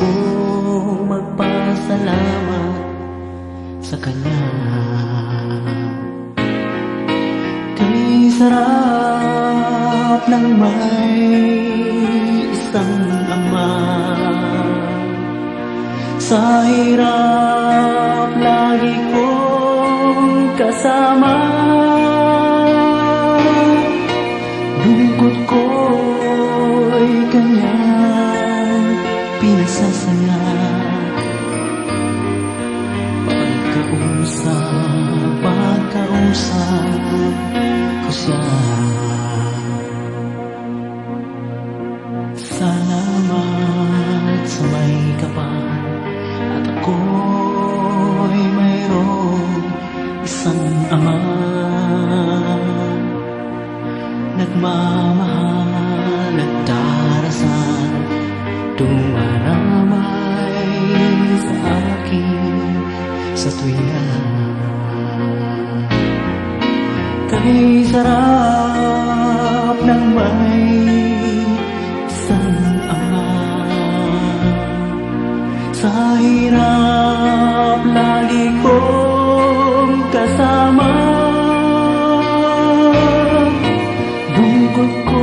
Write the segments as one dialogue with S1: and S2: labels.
S1: ko magpasalamat sa Kanya. Kay sarap ng may isang ama. Sa hirap lagi kong kasama Pagkausap, pagkausap ko siya Salamat sa may kapal At ako'y mayroong isang ama Nagmamahal at darasan Dumaramay sa akin sa tuwina Kay sarap ng may isang ama. Sa hirap lagi kong kasama. Bungkot ko'y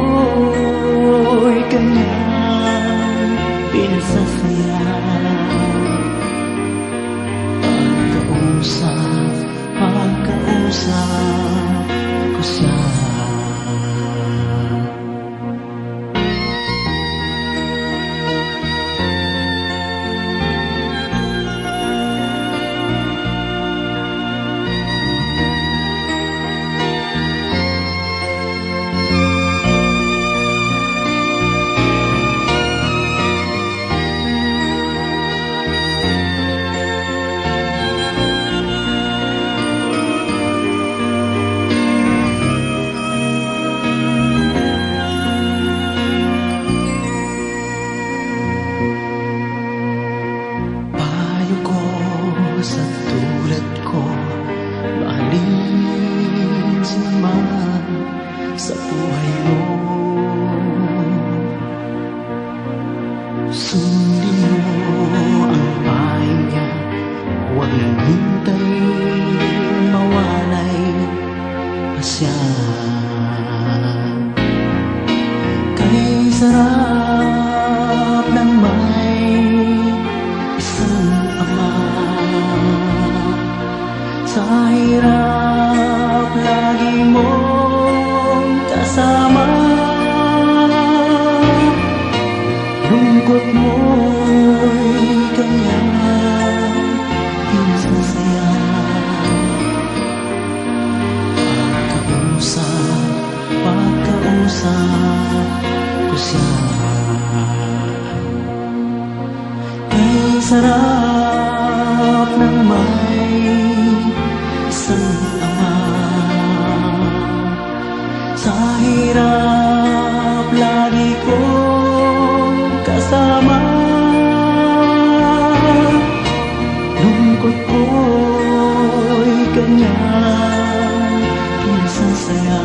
S1: sa tulad ko Maalis naman sa buhay mo. Sundin mo ang payo niya. Huwag nang hintay mawalay pa siya Kay sarap Sa hirap lagi mong kasama. Lungkot mo'y kanyang pinasasaya Pagkausap, pagkausap ko siya. Kay sarap ng may hirap lagi kong kasama. Lungkot ko'y kanyang pinasasaya